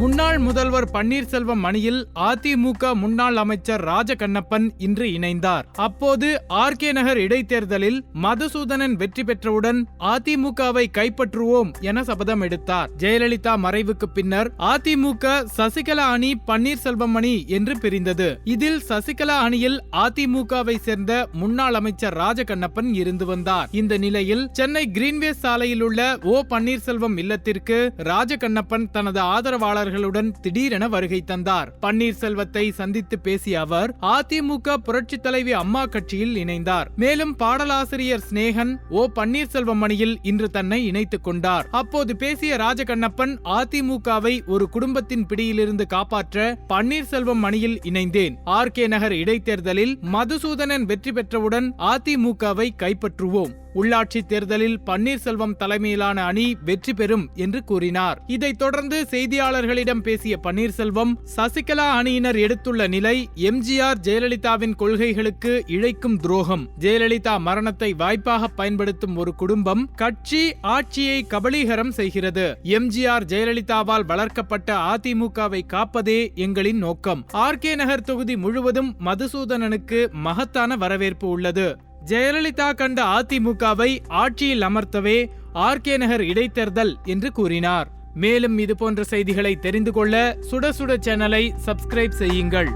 முன்னாள் முதல்வர் பன்னீர்செல்வம் அணியில் அதிமுக முன்னாள் அமைச்சர் ராஜகண்ணப்பன் இன்று இணைந்தார். அப்போது ஆர் கே நகர் இடைத்தேர்தலில் மதுசூதனன் வெற்றி பெற்றவுடன் அதிமுகவை கைப்பற்றுவோம் என சபதம் எடுத்தார். ஜெயலலிதா மறைவுக்கு பின்னர் அதிமுக சசிகலா அணி பன்னீர்செல்வம் அணி என்று பிரிந்தது. இதில் சசிகலா அணியில் அதிமுகவை சேர்ந்த முன்னாள் அமைச்சர் ராஜகண்ணப்பன் இருந்து வந்தார். இந்த நிலையில் சென்னை கிரீன்வேஸ் சாலையில் உள்ள ஓ பன்னீர்செல்வம் இல்லத்திற்கு ராஜகண்ணப்பன் தனது ஆதரவாளர் செய்தியாளர்களுடன் திடீரென வருகை தந்தார். பன்னீர்செல்வத்தை சந்தித்து பேசிய அவர் அதிமுக புரட்சி தலைவி அம்மா கட்சியில் இணைந்தார். மேலும் பாடலாசிரியர் சிநேகன் ஓ பன்னீர்செல்வம் அணியில் இன்று தன்னை இணைத்துக் கொண்டார். அப்போது பேசிய ராஜகண்ணப்பன் அதிமுகவை ஒரு குடும்பத்தின் பிடியிலிருந்து காப்பாற்ற பன்னீர்செல்வம் அணியில் இணைந்தேன். ஆர் கே நகர் இடைத்தேர்தலில் மதுசூதனன் வெற்றி பெற்றவுடன் அதிமுகவை கைப்பற்றுவோம். உள்ளாட்சி தேர்தலில் பன்னீர்செல்வம் தலைமையிலான அணி வெற்றி பெறும் என்று கூறினார். இதைத் தொடர்ந்து செய்தியாளர்களிடம் பேசிய பன்னீர்செல்வம் சசிகலா அணியினர் எடுத்துள்ள நிலை எம்ஜிஆர் ஜெயலலிதாவின் கொள்கைகளுக்கு இழைக்கும் துரோகம். ஜெயலலிதா மரணத்தை வாய்ப்பாக பயன்படுத்தும் ஒரு குடும்பம் கட்சி ஆட்சியை கபலீகரம் செய்கிறது. எம்ஜிஆர் ஜெயலலிதாவால் வளர்க்கப்பட்ட அதிமுகவை காப்பதே எங்களின் நோக்கம். ஆர் கே நகர் தொகுதி முழுவதும் மதுசூதனனுக்கு மகத்தான வரவேற்பு உள்ளது. ஜெயலலிதா கண்ட அதிமுகவை ஆட்சியில் அமர்த்தவே ஆர் கே நகர் இடைத்தேர்தல் என்று கூறினார். மேலும் இதுபோன்ற செய்திகளை தெரிந்து கொள்ள சுட சுட சேனலை சப்ஸ்கிரைப் செய்யுங்கள்.